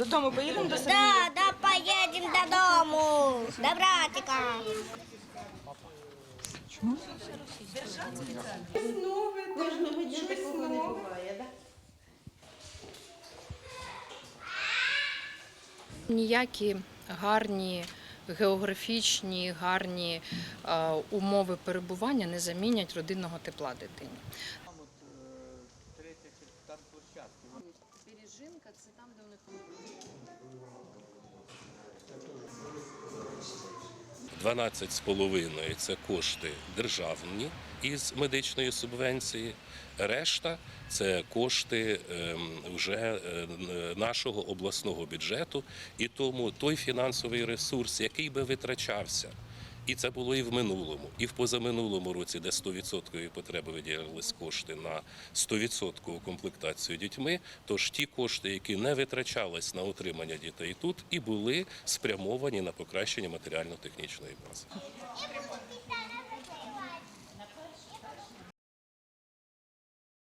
Додому поїдемо до Сергія? Да, да, поедем додому. До братика. Ніякі гарні географічні, гарні е, умови перебування не замінять родинного тепла дитині. Це там, де у них 12,5 – це кошти державні із медичної субвенції. Решта це кошти ем, вже е, нашого обласного бюджету. І тому той фінансовий ресурс, який би витрачався, і це було і в минулому, і в позаминулому році, де 100% потреби виділялись кошти на 100% комплектацію дітьми. Тож ті кошти, які не витрачались на утримання дітей тут, і були спрямовані на покращення матеріально-технічної бази.